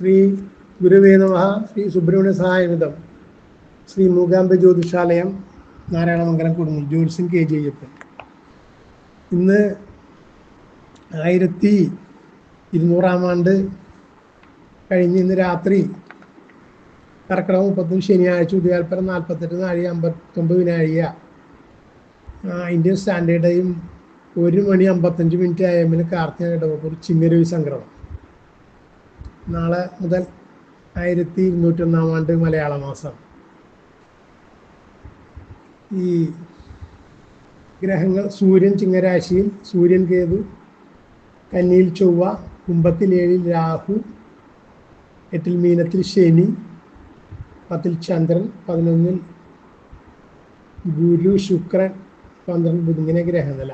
ശ്രീ ഗുരുവേ നമ ശ്രീ സുബ്രഹ്മണ്യ സഹായവിധം ശ്രീ മൂകാംബ ജ്യോതിഷാലയം നാരായണമംഗലം കുടുങ്ങി ജ്യോത്സ്യം K. G. Ayyappan. ഇന്ന് ആയിരത്തി ഇരുന്നൂറാം ആണ്ട് കഴിഞ്ഞ് ഇന്ന് രാത്രി കർക്കിടക മുപ്പത്തൊന്ന് ശനിയാഴ്ച ഉദയാൽപ്പരം നാൽപ്പത്തെട്ട് നാഴിക അമ്പത്തൊമ്പത് വിനാഴിക ഇന്ത്യൻ സ്റ്റാൻഡേർഡ് ടൈം ഒരു മണി അമ്പത്തഞ്ച് മിനിറ്റ് ആയമ്മിന് കാർത്തിക ഒരു ചിങ്ങരവി സംക്രമം നാളെ മുതൽ ആയിരത്തി ഇരുന്നൂറ്റൊന്നാം ആണ്ട് മലയാള മാസം. ഈ ഗ്രഹങ്ങൾ സൂര്യൻ ചിങ്ങരാശിയിൽ സൂര്യൻ കേതു കന്നിയിൽ ചൊവ്വ കുംഭത്തിൽ ഏഴിൽ രാഹു എട്ടിൽ മീനത്തിൽ ശനി പത്തിൽ ചന്ദ്രൻ പതിനൊന്നിൽ ഗുരു ശുക്രൻ പന്ത്രണ്ട് ബുധിങ്ങനെ ഗ്രഹനില.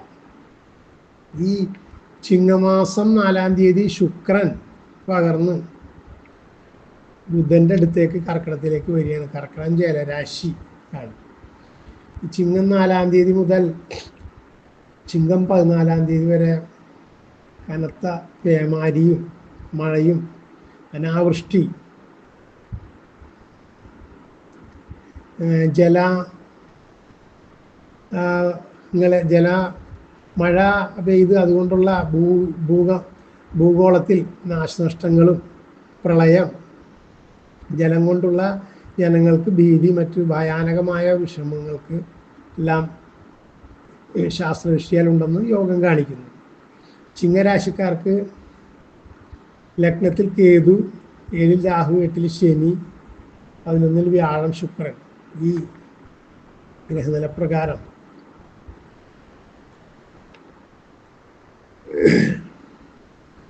ഈ ചിങ്ങമാസം നാലാം തീയതി ശുക്രൻ പകർന്ന് ബുധന്റെ അടുത്തേക്ക് കർക്കിടത്തിലേക്ക് വരികയാണ്. കർക്കിടം ജലരാശി ആണ്. ചിങ്ങം നാലാം തീയതി മുതൽ ചിങ്ങം പതിനാലാം തീയതി വരെ കനത്ത പേമാരിയും മഴയും അനാവൃഷ്ടി ജല ഇങ്ങനെ ജല മഴ പെയ്ത് അതുകൊണ്ടുള്ള ഭൂ ഭൂക ഭൂഗോളത്തിൽ നാശനഷ്ടങ്ങളും പ്രളയം ജലം കൊണ്ടുള്ള ജനങ്ങൾക്ക് ഭീതി മറ്റു ഭയാനകമായ വിഷമങ്ങൾക്ക് എല്ലാം ശാസ്ത്രവിഷയാലുണ്ടെന്ന് യോഗം കാണിക്കുന്നു. ചിങ്ങരാശിക്കാർക്ക് ലഗ്നത്തിൽ കേതു ഏഴിൽ രാഹു എട്ടിൽ ശനി പതിനൊന്നിൽ വ്യാഴം ശുക്രൻ. ഈ ഗ്രഹനില പ്രകാരം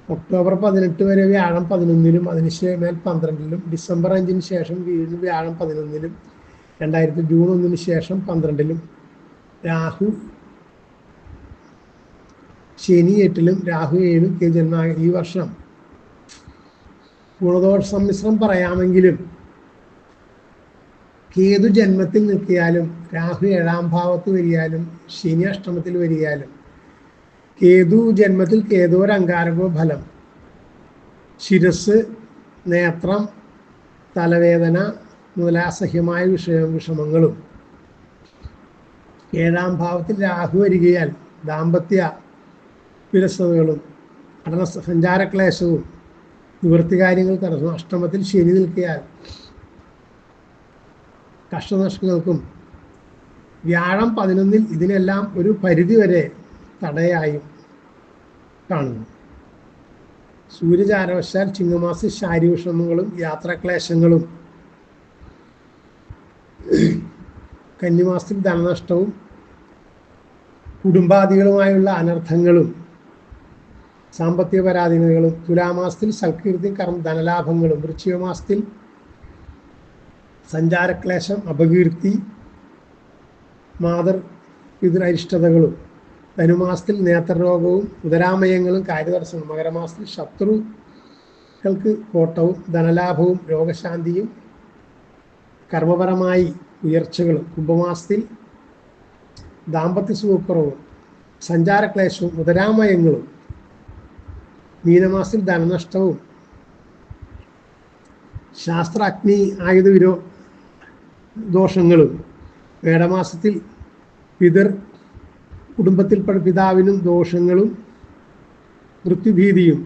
ഒക്ടോബർ പതിനെട്ട് വരെ വ്യാഴം പതിനൊന്നിലും അതിന് മേൽ പന്ത്രണ്ടിലും ഡിസംബർ അഞ്ചിന് ശേഷം വീണ്ടും വ്യാഴം പതിനൊന്നിലും രണ്ടായിരത്തി ജൂൺ ഒന്നിന് ശേഷം പന്ത്രണ്ടിലും രാഹു ശനി എട്ടിലും രാഹു ഏഴിലും ജന്മ ഈ വർഷം. ഗുണദോഷ സമ്മിശ്രം പറയാമെങ്കിലും കേതു ജന്മത്തിൽ നിൽക്കിയാലും രാഹു ഏഴാം ഭാവത്ത് വരിയാലും ശനി അഷ്ടമത്തിൽ വരിയാലും കേതു ജന്മത്തിൽ കേതുവർ അങ്കാരകോ ഫലം. ശിരസ് നേത്രം തലവേദന മുതല അസഹ്യമായ വിഷയ വിഷമങ്ങളും. ഏഴാം ഭാവത്തിൽ രാഹു വരികയാൽ ദാമ്പത്യ വിരസതകളും പഠന സഞ്ചാരക്ലേശവും നിവൃത്തി കാര്യങ്ങൾ തടസ്സം അഷ്ടമത്തിൽ ശനി നിൽക്കിയാൽ കഷ്ടനഷ്ടങ്ങൾക്കും വ്യാഴം പതിനൊന്നിൽ ഇതിനെല്ലാം ഒരു പരിധി വരെ തടയായും കാണുന്നു. സൂര്യചാരവശാൽ ചിങ്ങമാസ ശാരീവിഷമങ്ങളും യാത്രാക്ലേശങ്ങളും കന്നിമാസത്തിൽ ധനനഷ്ടവും കുടുംബാദികളുമായുള്ള അനർത്ഥങ്ങളും സാമ്പത്തിക പരാധീനതകളും തുലാമാസത്തിൽ സൽകീർത്തി കർമ്മ ധനലാഭങ്ങളും വൃശ്ചികമാസത്തിൽ സഞ്ചാരക്ലേശം അപകീർത്തി മാതൃ പിതൃരിഷ്ടതകളും ധനുമാസത്തിൽ നേത്രരോഗവും ഉദരാമയങ്ങളും കാര്യദർശനവും മകരമാസത്തിൽ ശത്രുക്കൾക്ക് കോട്ടവും ധനലാഭവും രോഗശാന്തിയും കർമ്മപരമായി ഉയർച്ചകളും കുംഭമാസത്തിൽ ദാമ്പത്യ സുഖക്കുറവും സഞ്ചാരക്ലേശവും ഉദരാമയങ്ങളും മീനമാസത്തിൽ ധനനഷ്ടവും ശാസ്ത്രാഗ്നി ആയുധ വിരോ ദോഷങ്ങളും മേടമാസത്തിൽ പിതർ കുടുംബത്തിൽ പിതാവിനും ദോഷങ്ങളും മൃത്യുഭീതിയും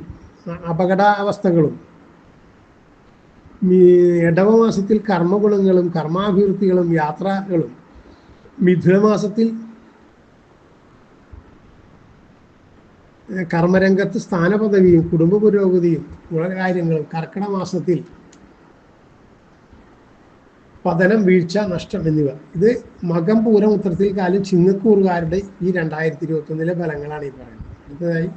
അപകടാവസ്ഥകളും ഇടവമാസത്തിൽ കർമ്മഗുണങ്ങളും കർമാഭിവൃദ്ധികളും യാത്രകളും മിഥുനമാസത്തിൽ കർമ്മരംഗത്ത് സ്ഥാനപദവിയും കുടുംബ പുരോഗതിയും ഗുണകാര്യങ്ങളും കർക്കിടക മാസത്തിൽ പതനം വീഴ്ച നഷ്ടം എന്നിവ. ഇത് മകം പൂരം ഉത്തരത്തിൽ കാലം ചിങ്ങക്കൂറുകാരുടെ ഈ രണ്ടായിരത്തി ഇരുപത്തി ഒന്നിലെ ഫലങ്ങളാണ് ഈ പറയുന്നത്. അടുത്തതായി